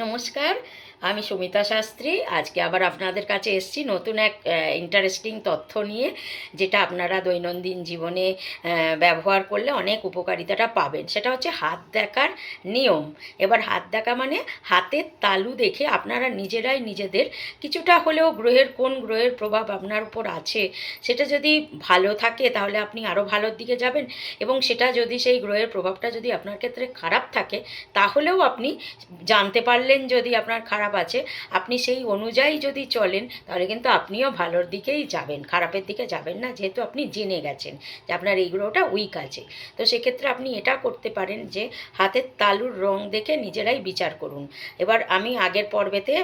নমস্কার, আমি সুমিতা শাস্ত্রী। আজকে আবার আপনাদের কাছে এসেছি নতুন এক ইন্টারেস্টিং তথ্য নিয়ে, যেটা আপনারা দৈনন্দিন জীবনে ব্যবহার করলে অনেক উপকারিতাটা পাবেন। সেটা হচ্ছে হাত দেখার নিয়ম। এবার হাত দেখা মানে হাতের তালু দেখে আপনারা নিজেরাই নিজেদের কিছুটা হলেও গ্রহের কোন গ্রহের প্রভাব আপনার উপর আছে, সেটা যদি ভালো থাকে তাহলে আপনি আরও ভালোর দিকে যাবেন। এবং সেটা যদি সেই গ্রহের প্রভাবটা যদি আপনার ক্ষেত্রে খারাপ থাকে, তাহলেও আপনি জানতে পারলেন যদি আপনার খারাপ আছে, আপনি সেই অনুযায়ী যদি চলেন, তাহলে কিন্তু আপনিও ভালোর দিকেই যাবেন, খারাপের দিকে যাবেন না, যেহেতু আপনি জেনে গেছেন যে আপনার এই গ্রহটা উইক আছে। তো সেক্ষেত্রে আপনি এটা করতে পারেন যে, হাতের তালুর রং দেখে নিজেরাই বিচার করুন। এবার আমি আগের পর্বেতে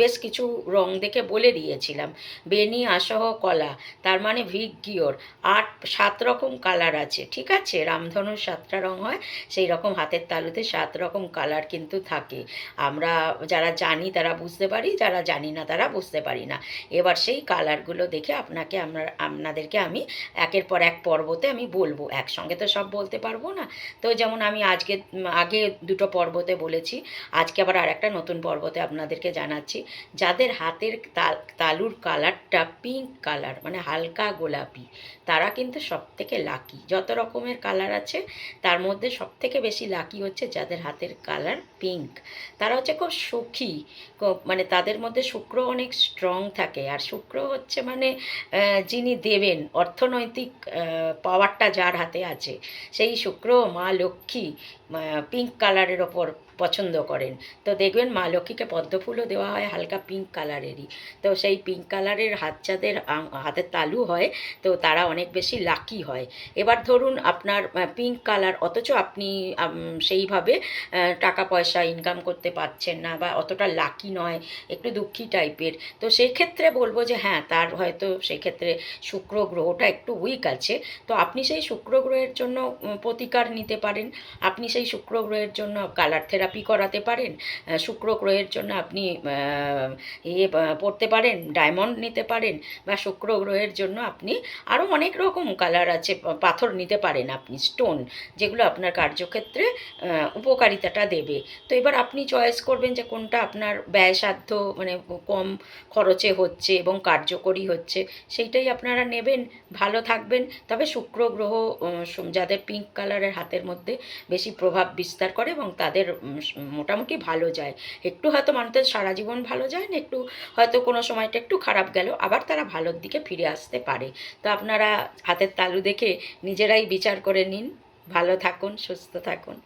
বেশ কিছু রং দেখে বলে দিয়েছিলাম। বেনি আসহ কলা, তার মানে ভিক গিওর আট, সাত রকম কালার আছে, ঠিক আছে? রামধনুর সাতটা রং হয় সেই রকম হাতের তালুতে সাত রকম কালার কিন্তু থাকে। আমরা যারা জানি তারা বুঝতে পারি, যারা জানি না তারা বুঝতে পারি না। এবার সেই কালারগুলো দেখে আপনাকে আমরা, আপনাদেরকে আমি একের পর এক পর্বতে আমি বলব। একসঙ্গে তো সব বলতে পারব না। তো যেমন আমি আজকে, আগে দুটো পর্বতে বলেছি, আজকে আবার আর একটা নতুন পর্বতে আপনাদেরকে জানাচ্ছি। যাদের হাতের তাল- তালুর কালারটা পিঙ্ক কালার মানে হালকা গোলাপি, তারা কিন্তু সব থেকে লাকি যত রকমের কালার আছে, তার মধ্যে সব থেকে বেশি লাকি হচ্ছে যাদের হাতের কালার পিঙ্ক তারা হচ্ছে খুব সুখী। মানে তাদের মধ্যে শুক্র অনেক স্ট্রং থাকে। আর শুক্র হচ্ছে মানে যিনি দেবেন, অর্থনৈতিক পাওয়ারটা যার হাতে আছে, সেই শুক্র, মা লক্ষ্মী পিঙ্ক কালারের ওপর পছন্দ করেন। তো দেখবেন মা লক্ষ্মীকে পদ্মফুলও দেওয়া হয় হালকা পিঙ্ক কালারেরই তো সেই পিঙ্ক কালারের হাত যাদের হাতের তালু হয়, তো তারা অনেক বেশি লাকি হয়। এবার ধরুন আপনার পিঙ্ক কালার অথচ আপনি সেইভাবে টাকা পয়সা ইনকাম করতে পারছেন না বা অতটা লাকি নয়, একটু দুঃখী টাইপের তো সেই ক্ষেত্রে বলব যে হ্যাঁ তার হয়তো সেই ক্ষেত্রে শুক্র গ্রহটা একটু উইক আছে। তো আপনি সেই শুক্র গ্রহের জন্য প্রতিকার নিতে পারেন। আপনি সেই শুক্র গ্রহের জন্য কালার থেরাপি করাতে পারেন শুক্র গ্রহের জন্য আপনি ইয়ে পড়তে পারেন ডায়মন্ড নিতে পারেন বা শুক্র গ্রহের জন্য আপনি আরও অনেক রকম কালার আছে পাথর নিতে পারেন আপনি স্টোন যেগুলো আপনার কার্যক্ষেত্রে উপকারিতাটা দেবে। তো এবার আপনি চয়েস করবেন যে কোনটা আপনার ব্যয়সাধ্য মানে কম খরচে হচ্ছে এবং কার্যকরী হচ্ছে, সেইটাই আপনারা নেবেন, ভালো থাকবেন। তবে শুক্র গ্রহ যাদের পিঙ্ক কালারের হাতের মধ্যে বেশি প্রভাব বিস্তার করে এবং তাদের মোটামুটি ভালো যায়। একটু হয়তো মানুষের সারা জীবন ভালো যায় না, একটু হয়তো কোনো সময়টা একটু খারাপ গেল আবার তারা ভালোর দিকে ফিরে আসতে পারে। তো আপনারা হাতের তালু দেখে নিজেরাই বিচার করে নিন। ভালো থাকুন, সুস্থ থাকুন।